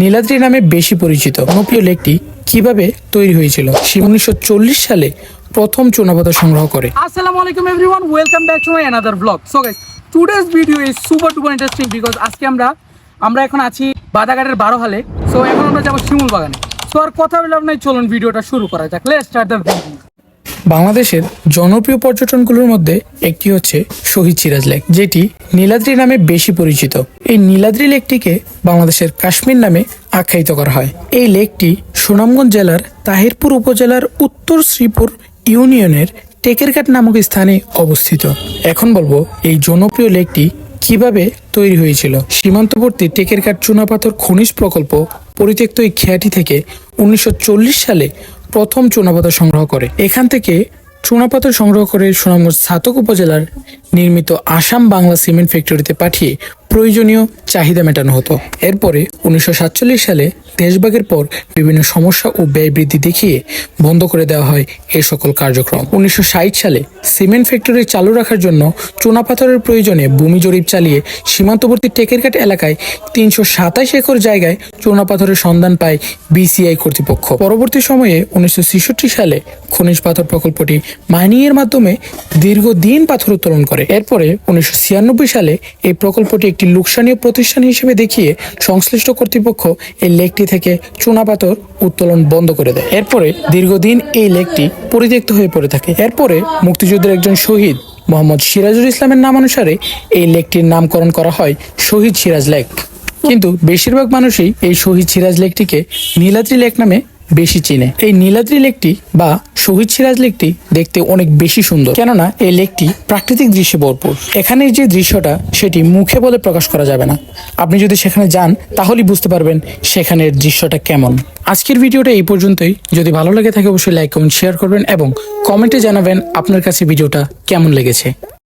নীলাদ্রি নামে বেশি পরিচিত। জনপ্রিয় লেকটি কীভাবে তৈরি হয়েছিল? সে উনিশশো চল্লিশ সালে প্রথম চুনাপাতা সংগ্রহ করে। Assalamu alaikum everyone, welcome back to my another vlog. So guys, today's video is super duper interesting because আজকে আমরা আমরা এখন আছি বাদাঘাটের বারো হালে সো এখন আমরা যাব শিমুল বাগানে সো আর কথা বলে আপনার চলুন ভিডিওটা শুরু করা যাক। লেটস স্টার্ট দ্য ভিডিও বাংলাদেশের জনপ্রিয় পর্যটনগুলোর মধ্যে একটি হচ্ছে শহীদ সিরাজ লেক, যেটি নীলাদ্রি নামে বেশি পরিচিত। এই নীলাদ্রি লেকটিকে বাংলাদেশের কাশ্মীর নামে আখ্যায়িত করা হয়। এই লেকটি সুনামগঞ্জ জেলার তাহিরপুর উপজেলার উত্তর শ্রীপুর ইউনিয়নের টেকেরঘাট নামক স্থানে অবস্থিত। এখন বলব এই জনপ্রিয় লেকটি কীভাবে তৈরি হয়েছিল। সীমান্তবর্তী টেকেরঘাট চুনাপাথর খনিজ প্রকল্প পরিত্যক্ত এই খেয়াটি থেকে উনিশশো চল্লিশ সালে প্রথম চুনাপাতা সংগ্রহ করে। এখান থেকে চুনাপাতা সংগ্রহ করে সুনামগঞ্জ ছাতক উপজেলার নির্মিত আসাম বাংলা সিমেন্ট ফ্যাক্টরিতে পাঠিয়ে প্রয়োজনীয় চাহিদা মেটানো হতো। এরপরে উনিশশো সাতচল্লিশ সালে দেশভাগের পর বিভিন্ন সমস্যা ও ব্যয় বৃদ্ধি দেখিয়ে বন্ধ করে দেওয়া হয় এই সকল কার্যক্রম। উনিশশো ষাট সালে সিমেন্ট ফ্যাক্টরি চালু রাখার জন্য চুনাপাথরের প্রয়োজনে ভূমি জরিপ চালিয়ে সীমান্তবর্তী টেকেরঘাট এলাকায় তিনশো সাতাশ একর জায়গায় চুনাপাথরের সন্ধান পায় বিসিআই কর্তৃপক্ষ। পরবর্তী সময়ে উনিশশো সালে খনিজ পাথর প্রকল্পটি মাইনিং এর মাধ্যমে দীর্ঘদিন পাথর উত্তোলন করে। এরপরে উনিশশো ছিয়ানব্বই সালে এই প্রকল্পটি একটি লোকসানীয় প্রতিষ্ঠান হিসেবে দেখিয়ে সংশ্লিষ্ট কর্তৃপক্ষ এই লেকটি থেকে চুনাপাথর উত্তোলন বন্ধ করে দেয়। এরপরে দীর্ঘদিন এই লেকটি পরিত্যক্ত হয়ে পড়ে থাকে। এরপরে মুক্তিযুদ্ধের একজন শহীদ মোহাম্মদ সিরাজুল ইসলামের নামানুসারে এই লেকটির নামকরণ করা হয় শহীদ সিরাজ লেক। কিন্তু বেশিরভাগ মানুষই এই শহীদ সিরাজ লেকটিকে নীলাদ্রি লেক নামে বেশি চিনে। এই নীলাদ্রি লেকটি বা শহীদ সিরাজ লেকটি দেখতে অনেক বেশি সুন্দর। কেননা এই লেকটি প্রাকৃতিক দৃশ্যে ভরপুর। এখানে যে দৃশ্যটা, সেটি মুখে বলে প্রকাশ করা যাবে না। আপনি যদি সেখানে যান, তাহলেই বুঝতে পারবেন সেখানের দৃশ্যটা কেমন। আজকের ভিডিওটা এই পর্যন্তই। যদি ভালো লেগে থাকে, অবশ্যই লাইক, কমেন্ট, শেয়ার করবেন এবং কমেন্টে জানাবেন আপনার কাছে ভিডিওটা কেমন লেগেছে।